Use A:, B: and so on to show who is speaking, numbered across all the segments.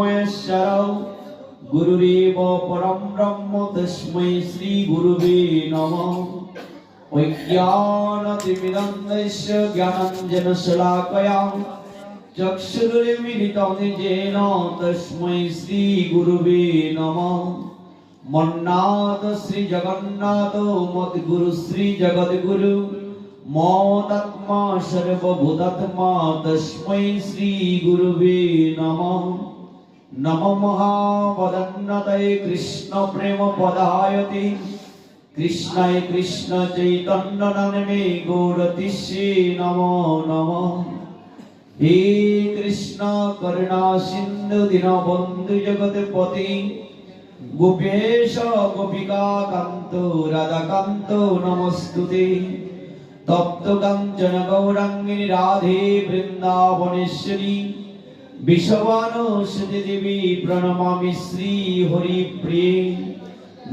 A: মহেশ্বর গুরুরেব পরম ব্রহ্ম তস্মৈ শ্রী গুরুবে নম অজ্ঞানতিমিদন্দস্য জ্ঞানঞ্জন শলাকয়া চক্ষুর্মিলিতং যেন তস্মৈ শ্রী গুরুবে নম মন্নাথ শ্রী জগন্নাথ মত জগদ্গুরু মতাত্মা সর্বভূতাত্মা তস্মৈ শ্রী গুরুবে নমঃ नमो महापदन्नतये कृष्णप्रेमपदायति कृष्णाय कृष्णचैतन्यनन्मे गौरतिश्री नमो नमः हे कृष्ण करुणासिन्धुदिनबन्धुजगत्पति गोपेश गोपिकान्त राधाकान्त नमस्तु ते तप्तकाञ्चन गौराङ्गिनि राधे वृन्दावनेश्वरी বিশ্ববানসী দেবী প্রণমামি শ্রী হরি প্রিয়ে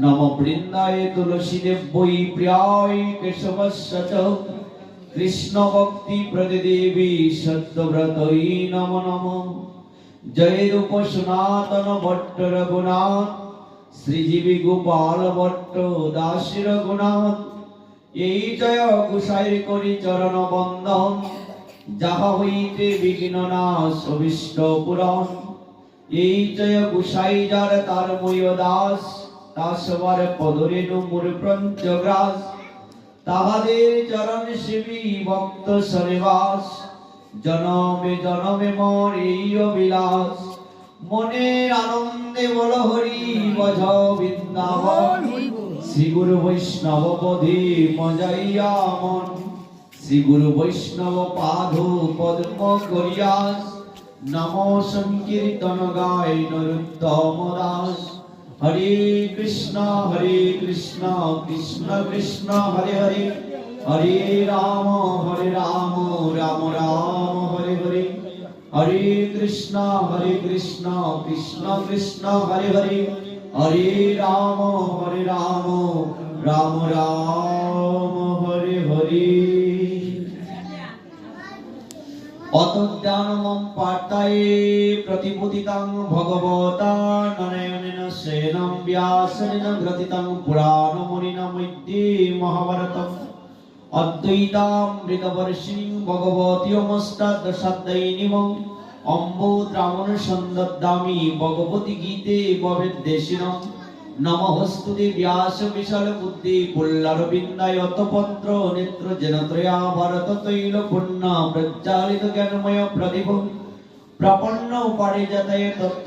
A: নম বৃন্দায় তুলসী দেব্যই প্রিয়ায় কেশবস্য চ কৃষ্ণ ভক্তি প্রদে দেবী সত্যব্রতই নম নম জয় রূপ সনাতন ভট্ট রঘুনাথ শ্রীজীবী গোপাল ভট্ট দাসী রঘুনাথ এই জয় কুশাই করি চরণ বন্দন যাহা হইতে বিঘ্ন না সবিষ্ট এই জয় গুসাই যার তার ময় দাস তাসবার পদরে নুমুর তাহাদের চরণ ভক্ত সরেবাস জনমে জনমে মর এই অবিলাস মনের আনন্দে বল হরি বজ বৃন্দাবন শ্রী গুরু বৈষ্ণব পদে মজাইয়া মন শ্রী গুরু বৈষ্ণব পাধ পদ্ম করিয়াস নম সংকীর্তন গায় নরুত্তম দাস হরে কৃষ্ণ হরে কৃষ্ণ কৃষ্ণ কৃষ্ণ হরে হরে হরে রাম হরে রাম রাম রাম হরে হরে হরে কৃষ্ণ হরে কৃষ্ণ কৃষ্ণ কৃষ্ণ হরে হরে হরে রাম হরে রাম রাম রাম হরে হরে অতজ্ঞানমম পার্তায়ে প্রতিপতিতং ভগবতা নারায়ণেন সেনম ব্যাসেন গ্রথিতং পুরাণমুনিনা মধ্যে মহাভারতম অদ্বৈতামৃতবর্ষিণীং ভগবতীয়মষ্টাদশাধ্যায়িনীমং সন্দদ্দামি ভগবতি গীতে ববেদ্দেশিনম নমহস্তুতি ব্যাস বিশাল বুদ্ধি পুল্লার বিন্দায় অতপত্র নেত্র জেনত্রয়া ভারত তৈল পুণ্য প্রজ্জালিত জ্ঞানময় প্রদীপ প্রপন্ন পারিজাতয়ে তত্র